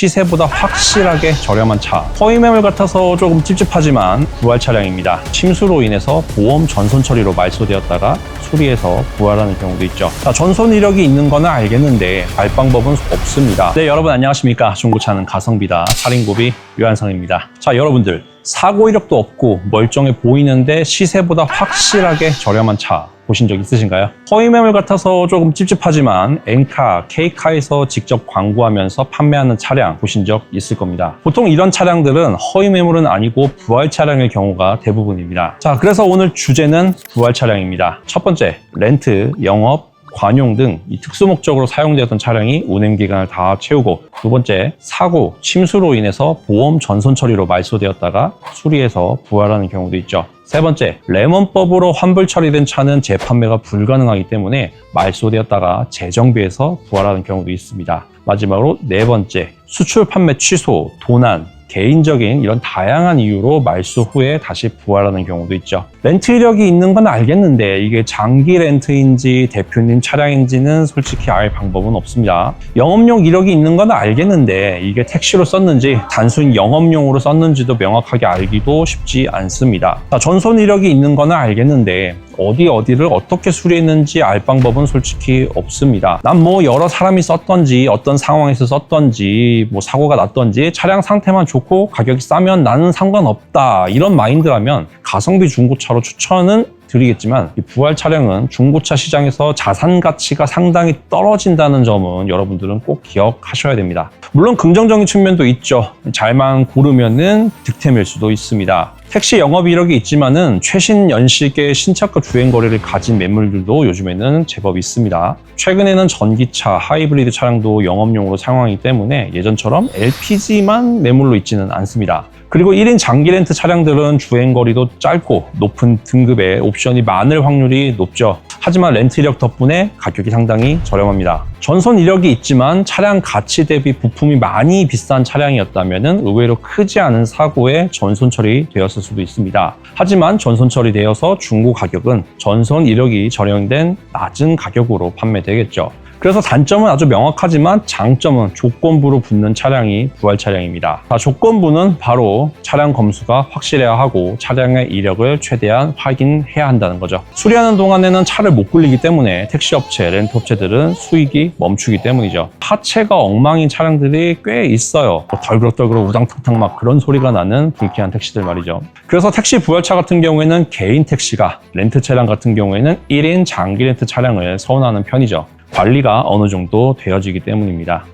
시세보다 확실하게 저렴한 차. 허위 매물 같아서 조금 찝찝하지만 부활 차량입니다. 침수로 인해서 보험 전손 처리로 말소되었다가 수리해서 부활하는 경우도 있죠. 자, 전손 이력이 있는 거는 알겠는데 알 방법은 없습니다. 네, 여러분 안녕하십니까? 중고차는 가성비다. 살인고비 유한상입니다. 자, 여러분들 사고 이력도 없고 멀쩡해 보이는데 시세보다 확실하게 저렴한 차 보신 적 있으신가요? 허위 매물 같아서 조금 찝찝하지만 엔카, K카에서 직접 광고하면서 판매하는 차량 보신 적 있을 겁니다. 보통 이런 차량들은 허위 매물은 아니고 부활 차량의 경우가 대부분입니다. 자, 그래서 오늘 주제는 부활 차량입니다. 첫 번째, 렌트, 영업, 관용 등 이 특수 목적으로 사용되었던 차량이 운행 기간을 다 채우고 두 번째 사고, 침수로 인해서 보험 전손 처리로 말소되었다가 수리해서 부활하는 경우도 있죠. 세 번째, 레몬법으로 환불 처리된 차는 재판매가 불가능하기 때문에 말소되었다가 재정비해서 부활하는 경우도 있습니다. 마지막으로 네 번째, 수출 판매 취소, 도난, 개인적인 이런 다양한 이유로 말소 후에 다시 부활하는 경우도 있죠. 렌트 이력이 있는 건 알겠는데 이게 장기 렌트인지 대표님 차량인지는 솔직히 알 방법은 없습니다. 영업용 이력이 있는 건 알겠는데 이게 택시로 썼는지 단순 영업용으로 썼는지도 명확하게 알기도 쉽지 않습니다. 자, 전손 이력이 있는 거는 알겠는데 어디 어디를 어떻게 수리했는지 알 방법은 솔직히 없습니다. 난 뭐 여러 사람이 썼던지 어떤 상황에서 썼던지 뭐 사고가 났던지 차량 상태만 좋고 가격이 싸면 나는 상관없다 이런 마인드라면 가성비 중고차로 추천은 드리겠지만 이 부활 차량은 중고차 시장에서 자산 가치가 상당히 떨어진다는 점은 여러분들은 꼭 기억하셔야 됩니다. 물론 긍정적인 측면도 있죠. 잘만 고르면은 득템일 수도 있습니다. 택시 영업 이력이 있지만은 최신 연식의 신차급 주행 거리를 가진 매물들도 요즘에는 제법 있습니다. 최근에는 전기차, 하이브리드 차량도 영업용으로 사용하기 때문에 예전처럼 LPG만 매물로 있지는 않습니다. 그리고 1인 장기 렌트 차량들은 주행 거리도 짧고 높은 등급의 옵션이 많을 확률이 높죠. 하지만 렌트 이력 덕분에 가격이 상당히 저렴합니다. 전손 이력이 있지만 차량 가치 대비 부품이 많이 비싼 차량이었다면 의외로 크지 않은 사고에 전손 처리되었을 수도 있습니다. 하지만 전손 처리되어서 중고 가격은 전손 이력이 저렴된 낮은 가격으로 판매되겠죠. 그래서 단점은 아주 명확하지만 장점은 조건부로 붙는 차량이 부활 차량입니다. 자, 조건부는 바로 차량 검수가 확실해야 하고 차량의 이력을 최대한 확인해야 한다는 거죠. 수리하는 동안에는 차를 못 굴리기 때문에 택시업체, 렌트업체들은 수익이 멈추기 때문이죠. 하체가 엉망인 차량들이 꽤 있어요. 뭐 덜그럭덜그럭 우당탕탕 막 그런 소리가 나는 불쾌한 택시들 말이죠. 그래서 택시 부활차 같은 경우에는 개인 택시가 렌트 차량 같은 경우에는 1인 장기 렌트 차량을 선호하는 편이죠. 관리가 어느 정도 되어지기 때문입니다.